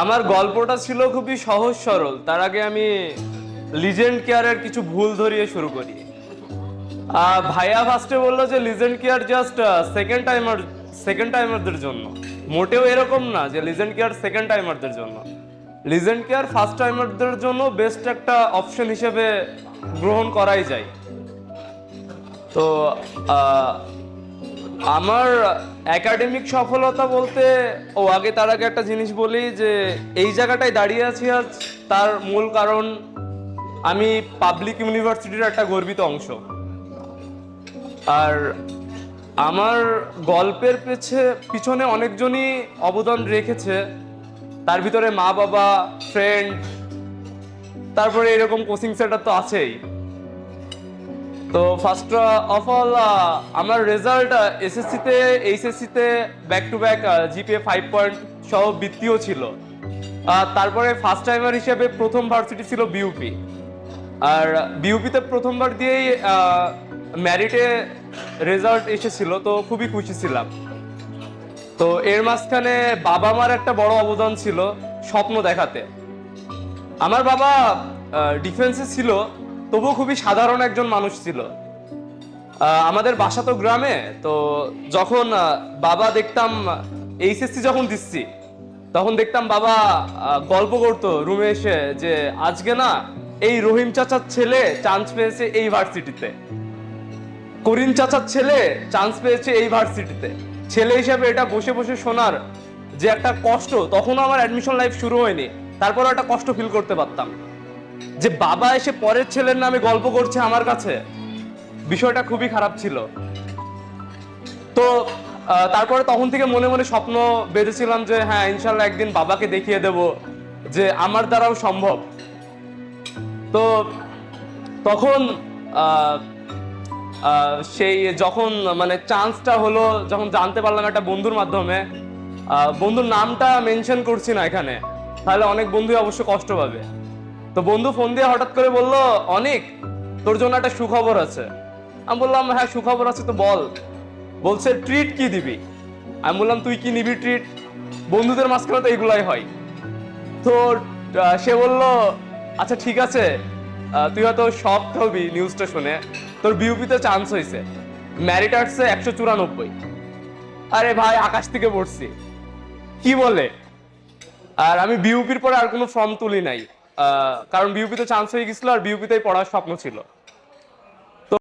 আমার গল্পটা ছিল খুবই সহজ সরল। তার আগে আমি লিজেন্ড কেয়ারের কিছু ভুল ধরিয়ে শুরু করি। ভাইয়া ফার্স্টে বলল যে legend care just second timer second টাইমারদের জন্য। মোটেও এরকম না যে লিজেন্ড কেয়ার সেকেন্ড টাইমারদের জন্য। লিজেন্ড কেয়ার ফার্স্ট টাইমারদের জন্য বেস্ট একটা অপশন হিসেবে গ্রহণ করাই যায়। তো আমার একাডেমিক সফলতা বলতে, ও, আগে তার আগে একটা জিনিস বলি যে, এই জায়গাটায় দাঁড়িয়ে আছি আজ, তার মূল কারণ আমি পাবলিক ইউনিভার্সিটির একটা গর্বিত অংশ। আর আমার গল্পের পেছে, পিছনে অনেকজনই অবদান রেখেছে। তার ভিতরে মা বাবা ফ্রেন্ড তারপরে এরকম কোচিং সেন্টার তো আছেই। তো ফার্স্ট অফ অল আমার রেজাল্ট এসএসসিতে এইচএসসিতে back to back GPA five point সহ বৃত্তিও ছিল। তারপরে ফার্স্ট টাইমার হিসেবে প্রথম ভার্সিটি ছিল বিউপি আর বিউপিতে প্রথমবার দিয়েই ম্যারিটে রেজাল্ট এসেছিল, তো খুবই খুশি ছিলাম। তো এর মাঝখানে বাবা মার একটা বড় অবদান ছিল, স্বপ্ন দেখাতে। আমার বাবা ডিফেন্সে ছিল তবুও খুবই সাধারণ একজন মানুষ ছিল। আমাদের বাসা তো গ্রামে, তো যখন বাবা দেখতাম এইচএসসি যখন দিচ্ছি, তখন দেখতাম বাবা গল্প করতো রুমে এসে যে, আজকে না, এই রহিম চাচার ছেলে চান্স পেয়েছে এই ভার্সিটিতে করিম চাচার ছেলে চান্স পেয়েছে এই ভার্সিটিতে ছেলে হিসেবে এটা বসে বসে শোনার যে একটা কষ্ট, তখনও আমার অ্যাডমিশন লাইফ শুরু হয়নি। তারপরও একটা কষ্ট ফিল করতে পারতাম। যে বাবা এসে পরের ছেলের নামে গল্প করছে আমার কাছে, বিষয়টা খুবই খারাপ ছিল। তো তারপরে তখন থেকে মনে মনে স্বপ্ন বেঁধেছিলাম যে হ্যাঁ ইনশাল্লাহ একদিন বাবাকে দেখিয়ে দেব যে আমার দ্বারাও সম্ভব। তো তখন সেই যখন মানে চান্সটা হলো, যখন জানতে পারলাম একটা বন্ধুর মাধ্যমে বন্ধুর নামটা মেনশন করছি না এখানে, তাহলে অনেক বন্ধুই অবশ্য কষ্ট পাবে। তো বন্ধু ফোন দিয়ে হঠাৎ করে বলল, অনেক, তোর জন্য একটা সুখবর আছে। আমি বললাম হ্যাঁ সুখবর আছে তো বল। বলছে ট্রিট কি দিবি? আমি বললাম, তুই কি নিবি ট্রিট বন্ধুদের মাঝখানে তো এগুলাই হয়। তো সে বলল আচ্ছা ঠিক আছে। তুই হয়তো শখ হবি নিউজটা শুনে। তোর বিউপিতে চান্স হয়েছে। ম্যারিট আর্টসে একশো চুরানব্বই। আরে ভাই, আকাশ থেকে পড়ছি। কি বলে? আর আমি বিউপির পরে আর কোনো ফর্ম তুলি নাই। কারণ বিউপিতে চান্স হয়ে গেছিল আর বিউপিতেই পড়ার স্বপ্ন ছিল।